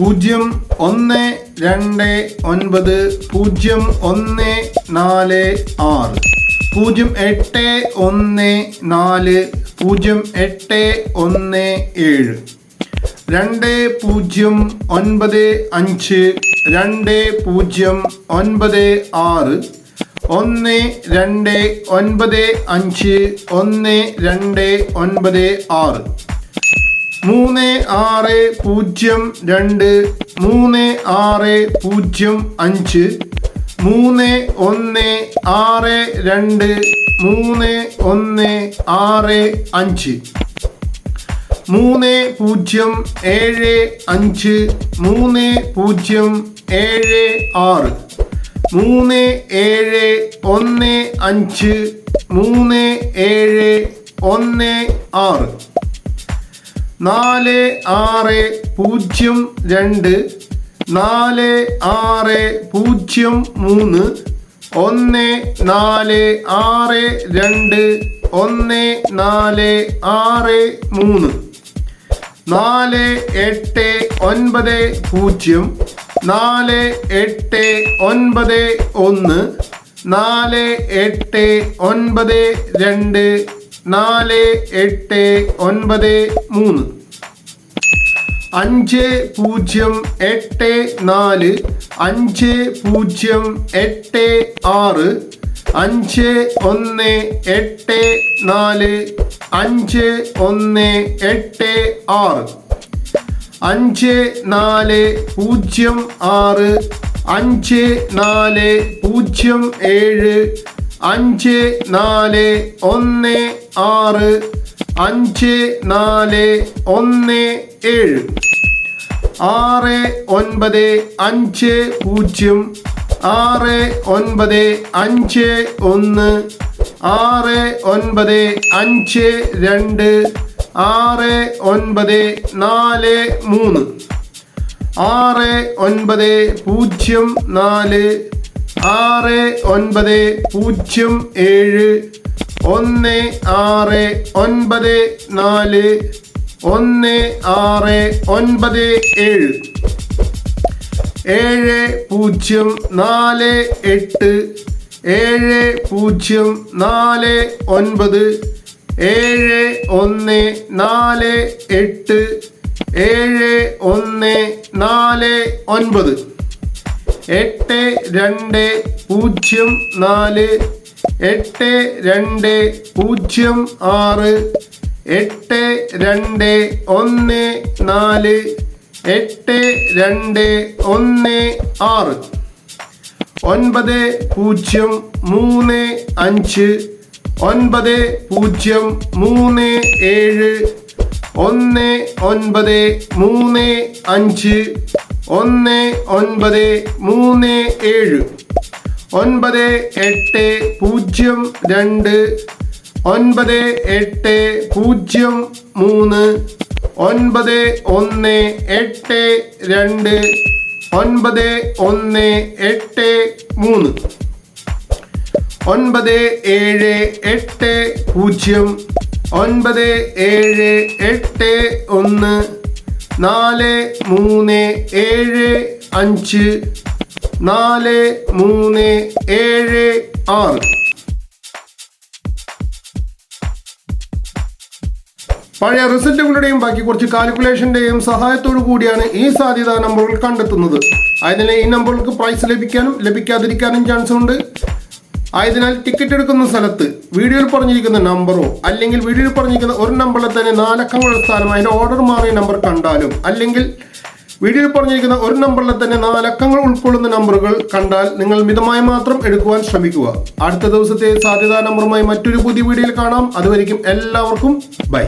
പൂജ്യം ഒന്ന് രണ്ട് ഒൻപത് പൂജ്യം ഒന്ന് നാല് ആറ്. പൂജ്യം എട്ട് ഒന്ന് നാല് പൂജ്യം എട്ട് ഒന്ന് ഏഴ്. രണ്ട് പൂജ്യം ഒൻപത് അഞ്ച് രണ്ട് പൂജ്യം ഒൻപത് ആറ്. ഒന്ന് രണ്ട് ഒൻപത് അഞ്ച് ഒന്ന് രണ്ട് ഒൻപത് ആറ്. മൂന്ന് ആറ് പൂജ്യം രണ്ട് മൂന്ന് ആറ് പൂജ്യം അഞ്ച് മൂന്ന് ഒന്ന് ആറ് രണ്ട് മൂന്ന് ഒന്ന് ആറ് അഞ്ച്. മൂന്ന് പൂജ്യം ഏഴ് അഞ്ച് മൂന്ന് പൂജ്യം ഏഴ് ആറ്. മൂന്ന് ഏഴ് ഒന്ന് അഞ്ച് മൂന്ന് ഏഴ് ഒന്ന് ആറ്. നാല് ആറ് പൂജ്യം രണ്ട് നാല് ആറ് പൂജ്യം മൂന്ന് ഒന്ന് നാല് ആറ് രണ്ട് ഒന്ന് നാല് ആറ് മൂന്ന്. നാല് എട്ട് ഒൻപത് പൂജ്യം നാല് എട്ട് ഒൻപത് ഒന്ന് നാല് എട്ട് ഒൻപത് രണ്ട് നാല് എട്ട് ഒൻപത് മൂന്ന്. അഞ്ച് പൂജ്യം എട്ട് നാല്. അഞ്ച് പൂജ്യം എട്ട് ആറ്. അഞ്ച് ഒന്ന് എട്ട് നാല്. അഞ്ച് ഒന്ന് എട്ട് ആറ്. അഞ്ച് നാല് പൂജ്യം ആറ്. അഞ്ച് നാല് പൂജ്യം ഏഴ്. അഞ്ച് നാല് ഒന്ന് ആറ് അഞ്ച് നാല് ഒന്ന് ഏഴ്. ആറ് ഒൻപത് അഞ്ച് പൂജ്യം ആറ് ഒൻപത് അഞ്ച് ഒന്ന് ആറ് ഒൻപത് അഞ്ച് രണ്ട് ആറ് ഒൻപത് നാല് മൂന്ന്. ആറ് ഒൻപത് പൂജ്യം നാല് ആറ് ഒൻപത് പൂജ്യം ഏഴ് ഒന്ന് ആറ് ഒൻപത് നാല് ഒന്ന് ആറ് ഒൻപത് ഏഴ്. ഏഴ് പൂജ്യം നാല് എട്ട് ഏഴ് പൂജ്യം നാല് ഒൻപത് ഏഴ് ഒന്ന് നാല് എട്ട് ഏഴ് ഒന്ന് നാല് ഒൻപത്. എട്ട് രണ്ട് പൂജ്യം നാല് എട്ട് രണ്ട് പൂജ്യം ആറ് എട്ട് രണ്ട് ഒന്ന് നാല് എട്ട് രണ്ട് ഒന്ന് ആറ്. ഒൻപത് പൂജ്യം മൂന്ന് അഞ്ച് ഒൻപത് പൂജ്യം മൂന്ന് ഏഴ് ഒന്ന് ഒൻപത് മൂന്ന് അഞ്ച് ഒന്ന് ഒൻപത് മൂന്ന് ഏഴ്. ഒൻപത് എട്ട് പൂജ്യം രണ്ട്. ഒൻപത് എട്ട് പൂജ്യം മൂന്ന്. ഒൻപത് ഒന്ന് എട്ട് രണ്ട്. ഒൻപത് ഒന്ന് എട്ട് മൂന്ന്. ഒൻപത് ഏഴ് എട്ട് പൂജ്യം. ഒൻപത് ഏഴ് എട്ട് ഒന്ന്. നാല് മൂന്ന് ഏഴ് അഞ്ച് നാല് മൂന്ന് ഏഴ് ആറ്. പഴയ റിസൾട്ടുകളുടെയും ബാക്കി കുറച്ച് കാൽക്കുലേഷന്റെയും സഹായത്തോടു കൂടിയാണ് ഈ സാധ്യതാ നമ്പറുകൾ കണ്ടെത്തുന്നത്. അതിനാൽ ഈ നമ്പറുകൾക്ക് പ്രൈസ് ലഭിക്കാനും ലഭിക്കാതിരിക്കാനും ചാൻസ് ഉണ്ട്. ആയതിനാൽ ടിക്കറ്റ് എടുക്കുന്ന സ്ഥലത്ത് വീഡിയോയിൽ പറഞ്ഞിരിക്കുന്ന നമ്പറോ അല്ലെങ്കിൽ വീഡിയോയിൽ പറഞ്ഞിരിക്കുന്ന ഒരു നമ്പറിൽ തന്നെ നാലക്കങ്ങളുടെ സ്ഥാനം അതിന്റെ ഓർഡർ മാറിയ നമ്പർ കണ്ടാലും അല്ലെങ്കിൽ വീഡിയോയിൽ പറഞ്ഞിരിക്കുന്ന ഒരു നമ്പറിൽ തന്നെ നാലക്കങ്ങൾ ഉൾക്കൊള്ളുന്ന നമ്പറുകൾ കണ്ടാൽ നിങ്ങൾ മിതമായി മാത്രം എടുക്കുവാൻ ശ്രമിക്കുക. അടുത്ത ദിവസത്തെ സാധ്യതാ നമ്പറുമായി മറ്റൊരു പുതിയ വീഡിയോയിൽ കാണാം. അതുവരെയും എല്ലാവർക്കും ബൈ